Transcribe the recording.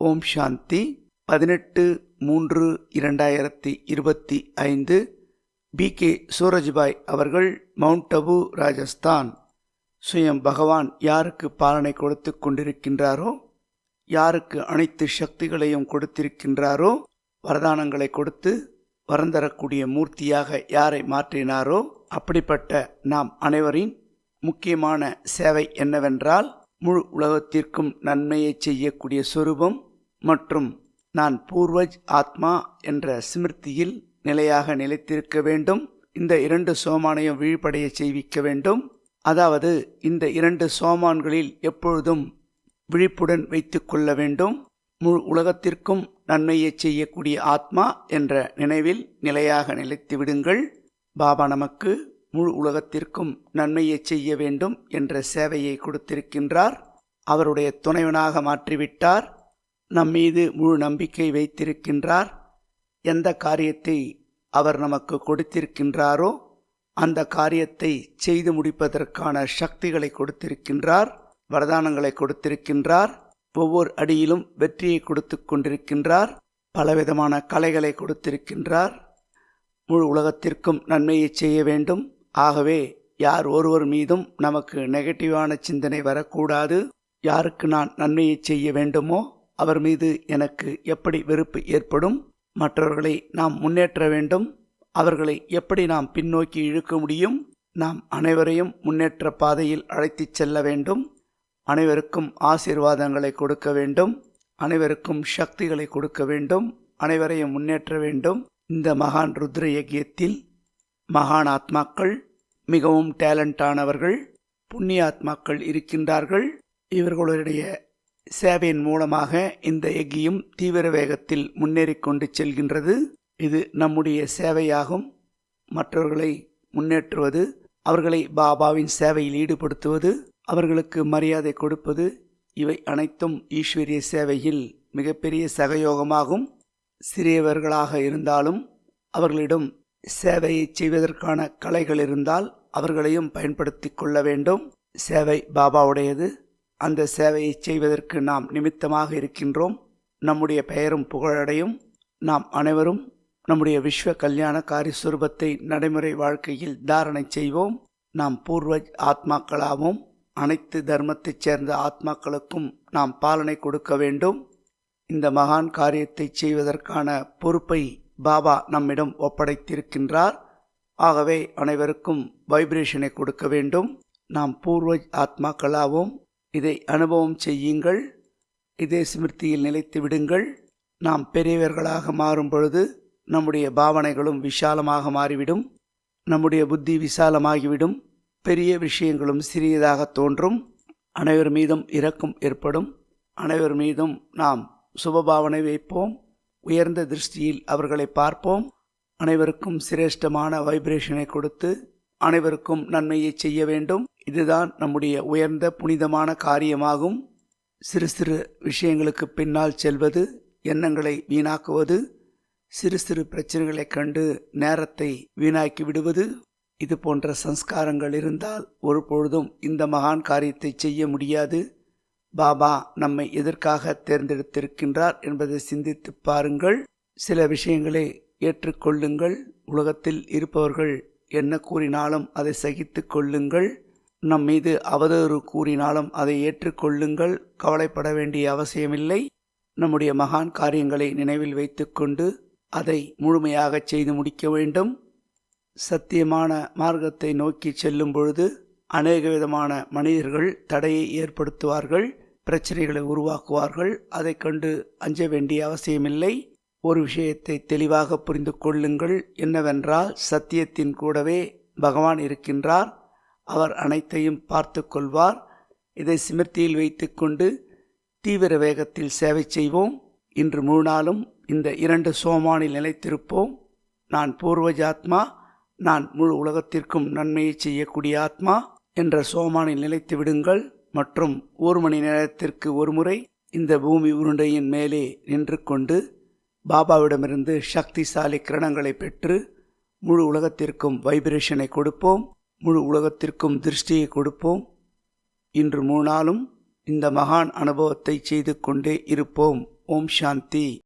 ஓம் சாந்தி. பதினெட்டு மூன்று இரண்டாயிரத்தி இருபத்தி ஐந்து. பி. கே. சூரஜ்பாய் அவர்கள் மவுண்ட் அபு ராஜஸ்தான். சுயம் பகவான் யாருக்கு பாலனை கொடுத்து கொண்டிருக்கின்றாரோ யாருக்கு அனைத்து சக்திகளையும் கொடுத்திருக்கின்றாரோ வரதானங்களை கொடுத்து வரந்தரக்கூடிய மூர்த்தியாக யாரை மாற்றினாரோ அப்படிப்பட்ட நாம் அனைவரின் முக்கியமான சேவை என்னவென்றால் முழு உலகத்திற்கும் நன்மையை செய்யக்கூடிய சொரூபம் மற்றும் நான் பூர்வஜ் ஆத்மா என்ற ஸ்மிருதியில் நிலையாக நிலைத்திருக்க வேண்டும். இந்த இரண்டு சோமானையும் விழிப்படைய செய்விக்க வேண்டும். அதாவது இந்த இரண்டு சோமான்களில் எப்பொழுதும் விழிப்புடன் வைத்து கொள்ள வேண்டும். முழு உலகத்திற்கும் நன்மையை செய்யக்கூடிய ஆத்மா என்ற நினைவில் நிலையாக நிலைத்து விடுங்கள். பாபா நமக்கு முழு உலகத்திற்கும் நன்மையை செய்ய வேண்டும் என்ற சேவையை கொடுத்திருக்கின்றார். அவருடைய துணைவனாக மாற்றிவிட்டார். நம்மீது முழு நம்பிக்கை வைத்திருக்கின்றார். எந்த காரியத்தை அவர் நமக்கு கொடுத்திருக்கின்றாரோ அந்த காரியத்தை செய்து முடிப்பதற்கான சக்திகளை கொடுத்திருக்கின்றார் வரதானங்களை கொடுத்திருக்கின்றார் ஒவ்வொரு அடியிலும் வெற்றியை கொடுத்து கொண்டிருக்கின்றார் பலவிதமான கலைகளை கொடுத்திருக்கின்றார். முழு உலகத்திற்கும் நன்மையை செய்ய வேண்டும். ஆகவே யார் ஒருவர் மீதும் நமக்கு நெகட்டிவான சிந்தனை வரக்கூடாது. யாருக்கு நான் நன்மையை செய்ய வேண்டுமோ அவர் மீது எனக்கு எப்படி வெறுப்பு ஏற்படும்? மற்றவர்களை நாம் முன்னேற்ற வேண்டும். அவர்களை எப்படி நாம் பின்னோக்கி இழுக்க முடியும்? நாம் அனைவரையும் முன்னேற்ற பாதையில் அழைத்துச் செல்ல வேண்டும். அனைவருக்கும் ஆசீர்வாதங்களை கொடுக்க வேண்டும். அனைவருக்கும் சக்திகளை கொடுக்க வேண்டும். அனைவரையும் முன்னேற்ற வேண்டும். இந்த மகான் ருத்ர யக்கியத்தில் மகான் ஆத்மாக்கள் மிகவும் டேலண்டானவர்கள் புண்ணிய ஆத்மாக்கள் இருக்கின்றார்கள். இவர்களுடைய சேவையின் மூலமாக இந்த எஃகியும் தீவிர வேகத்தில் முன்னேறி கொண்டு செல்கின்றது. இது நம்முடைய சேவையாகும். மற்றவர்களை முன்னேற்றுவது அவர்களை பாபாவின் சேவையில் ஈடுபடுத்துவது அவர்களுக்கு மரியாதை கொடுப்பது இவை அனைத்தும் ஈஸ்வரிய சேவையில் மிகப்பெரிய சகயோகமாகும். சிறியவர்களாக இருந்தாலும் அவர்களிடம் சேவையை செய்வதற்கான கலைகள் இருந்தால் அவர்களையும் பயன்படுத்தி கொள்ள வேண்டும். சேவை பாபாவுடையது. அந்த சேவையை செய்வதற்கு நாம் நிமித்தமாக இருக்கின்றோம். நம்முடைய பெயரும் புகழடையும். நாம் அனைவரும் நம்முடைய விஸ்வ காரிய சுரூபத்தை நடைமுறை வாழ்க்கையில் தாரணை செய்வோம். நாம் பூர்வஜ் ஆத்மாக்களாகவும் அனைத்து தர்மத்தைச் சேர்ந்த ஆத்மாக்களுக்கும் நாம் பாலனை கொடுக்க வேண்டும். இந்த மகான் காரியத்தை செய்வதற்கான பொறுப்பை பாபா நம்மிடம் ஒப்படைத்திருக்கின்றார். ஆகவே அனைவருக்கும் வைப்ரேஷனை கொடுக்க வேண்டும். நாம் பூர்வஜ் ஆத்மாக்களாகவும் இதை அனுபவம் செய்யுங்கள். இதே ஸ்மிருதியில் நிலைத்து விடுங்கள். நாம் பெரியவர்களாக மாறும் பொழுது நம்முடைய பாவனைகளும் விஷாலமாக மாறிவிடும். நம்முடைய புத்தி விசாலமாகிவிடும். பெரிய விஷயங்களும் சிறியதாக தோன்றும். அனைவர் மீதும் இரக்கம் ஏற்படும். அனைவர் மீதும் நாம் சுபபாவனை வைப்போம். உயர்ந்த திருஷ்டியில் அவர்களை பார்ப்போம். அனைவருக்கும் சிரேஷ்டமான வைப்ரேஷனை கொடுத்து அனைவருக்கும் நன்மையை செய்ய வேண்டும். இதுதான் நம்முடைய உயர்ந்த புனிதமான காரியமாகும். சிறு சிறு விஷயங்களுக்கு பின்னால் செல்வது எண்ணங்களை வீணாக்குவது சிறு சிறு பிரச்சனைகளை கண்டு நேரத்தை வீணாக்கி விடுவது இது போன்ற சம்ஸ்காரங்கள் இருந்தால் ஒரு பொழுதும் இந்த மகான் காரியத்தை செய்ய முடியாது. பாபா நம்மை எதற்காக தேர்ந்தெடுத்திருக்கின்றார் என்பதை சிந்தித்து பாருங்கள். சில விஷயங்களை ஏற்றுக்கொள்ளுங்கள். உலகத்தில் இருப்பவர்கள் என்ன கூறினாலும் அதை சகித்து கொள்ளுங்கள். நம் மீது அவதூறு கூறினாலும் அதை ஏற்றுக்கொள்ளுங்கள். கவலைப்பட வேண்டிய அவசியமில்லை. நம்முடைய மகான் காரியங்களை நினைவில் வைத்துக்கொண்டு அதை முழுமையாக செய்து முடிக்க வேண்டும். சத்தியமான மார்க்கத்தை நோக்கி செல்லும் பொழுது அநேக விதமான மனிதர்கள் தடையை ஏற்படுத்துவார்கள் பிரச்சனைகளை உருவாக்குவார்கள். அதை கண்டு அஞ்ச வேண்டிய அவசியமில்லை. ஒரு விஷயத்தை தெளிவாக புரிந்து கொள்ளுங்கள். என்னவென்றால் சத்தியத்தின் கூடவே பகவான் இருக்கின்றார். அவர் அனைத்தையும் பார்த்து கொள்வார் இதை சிமிர்த்தியில் வைத்துக்கொண்டு தீவிர வேகத்தில் சேவை செய்வோம். இன்று முழு நாளும் இந்த இரண்டு சோமானில் நிலைத்திருப்போம். நான் பூர்வஜாத்மா நான் முழு உலகத்திற்கும் நன்மையை செய்யக்கூடிய ஆத்மா என்ற சோமானில் நிலைத்து விடுங்கள். மற்றும் ஒரு மணி நேரத்திற்கு ஒரு முறை இந்த பூமி உருண்டையின் மேலே நின்று கொண்டு பாபாவிடமிருந்து சக்திசாலி கிரணங்களை பெற்று முழு உலகத்திற்கும் வைப்ரேஷனை கொடுப்போம். முழு உலகத்திற்கும் திருஷ்டியை கொடுப்போம். இன்று மூணாலும் இந்த மகான் அனுபவத்தை செய்து கொண்டே இருப்போம். ஓம் சாந்தி.